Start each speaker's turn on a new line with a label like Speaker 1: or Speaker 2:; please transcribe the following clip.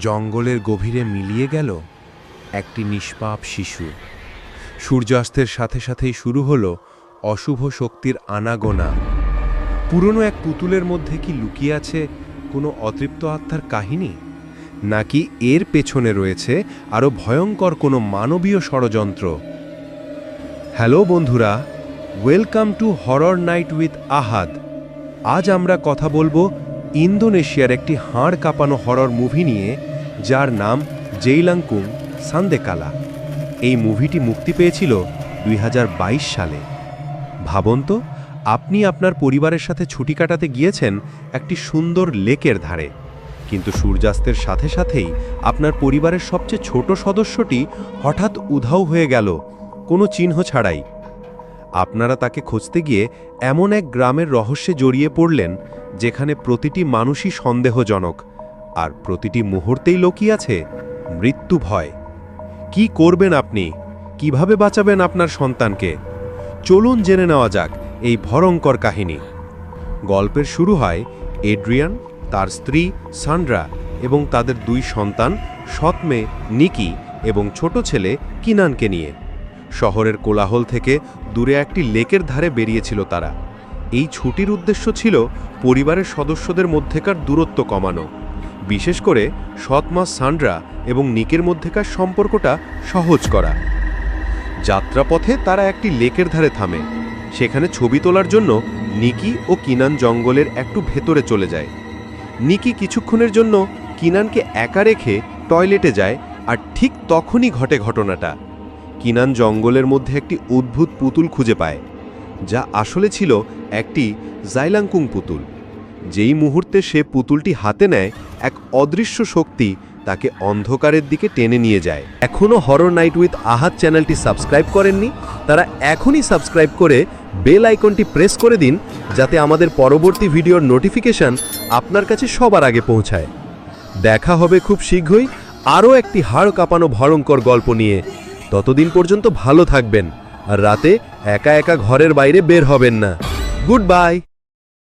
Speaker 1: জঙ্গলের গভীরে মিলিয়ে গেল একটি নিষ্পাপ শিশু। সূর্যাস্তের সাথে সাথেই শুরু হলো অশুভ শক্তির আনাগোনা। পুরনো এক পুতুলের মধ্যে কি লুকিয়ে আছে কোনো অতৃপ্ত আত্মার কাহিনী? নাকি এর পেছনে রয়েছে আরও ভয়ঙ্কর কোনো মানবীয় ষড়যন্ত্র? হ্যালো বন্ধুরা, welcome to horror night with Ahad. আজ আমরা কথা বলব ইন্দোনেশিয়ার একটি হাড় কাঁপানো হরর মুভি নিয়ে যার নাম জেইলাংকুং সান্দেকালা। এই মুভিটি মুক্তি পেয়েছিল দুই হাজার বাইশ সালে। ভাবুন তো, আপনি আপনার পরিবারের সাথে ছুটি কাটাতে গিয়েছেন একটি সুন্দর লেকের ধারে। কিন্তু সূর্যাস্তের সাথে সাথেই আপনার পরিবারের সবচেয়ে ছোট সদস্যটি হঠাৎ উধাও হয়ে গেল, কোনো চিহ্ন ছাড়াই। আপনারা তাকে খুঁজতে গিয়ে এমন এক গ্রামের রহস্যে জড়িয়ে পড়লেন, যেখানে প্রতিটি মানুষই সন্দেহজনক। আর প্রতিটি মুহূর্তেই লুকিয়ে আছে মৃত্যু ভয়। কি করবেন আপনি? কীভাবে বাঁচাবেন আপনার সন্তানকে? চলুন জেনে নেওয়া যাক এই ভয়ঙ্কর কাহিনী। গল্পের শুরু হয় এড্রিয়ান, তার স্ত্রী সান্ড্রা এবং তাদের দুই সন্তান সৎ মেয়ে নিকি এবং ছোট ছেলে কিনানকে নিয়ে। শহরের কোলাহল থেকে দূরে একটি লেকের ধারে বেরিয়েছিল তারা। এই ছুটির উদ্দেশ্য ছিল পরিবারের সদস্যদের মধ্যেকার দূরত্ব কমানো। বিশেষ করে সৎ মা সান্ড্রা এবং নিকের মধ্যেকার সম্পর্কটা সহজ করা। যাত্রাপথে তারা একটি লেকের ধারে থামে, সেখানে ছবি তোলার জন্য নিকি ও কিনান জঙ্গলের একটু ভেতরে চলে যায়। নিকি কিছুক্ষণের জন্য কিনানকে একা রেখে টয়লেটে যায় আর ঠিক তখনই ঘটে ঘটনাটা। কিনান জঙ্গলের মধ্যে একটি অদ্ভুত পুতুল খুঁজে পায়, যা আসলে ছিল একটি জাইলাংকুং পুতুল। যেই মুহূর্তে সে পুতুলটি হাতে নেয়, এক অদৃশ্য শক্তি তাকে অন্ধকারের দিকে টেনে নিয়ে যায়। এখনও হরর নাইট উইথ আহাত চ্যানেলটি সাবস্ক্রাইব করেননি? তারা এখনই সাবস্ক্রাইব করে বেল আইকনটি প্রেস করে দিন, যাতে আমাদের পরবর্তী ভিডিওর নোটিফিকেশন আপনার কাছে সবার আগে পৌঁছায়। দেখা হবে খুব শীঘ্রই আরও একটি হাড় কাঁপানো ভয়ঙ্কর গল্প নিয়ে। ততদিন পর্যন্ত ভালো থাকবেন, আর রাতে একা একা ঘরের বাইরে বের হবেন না। Good bye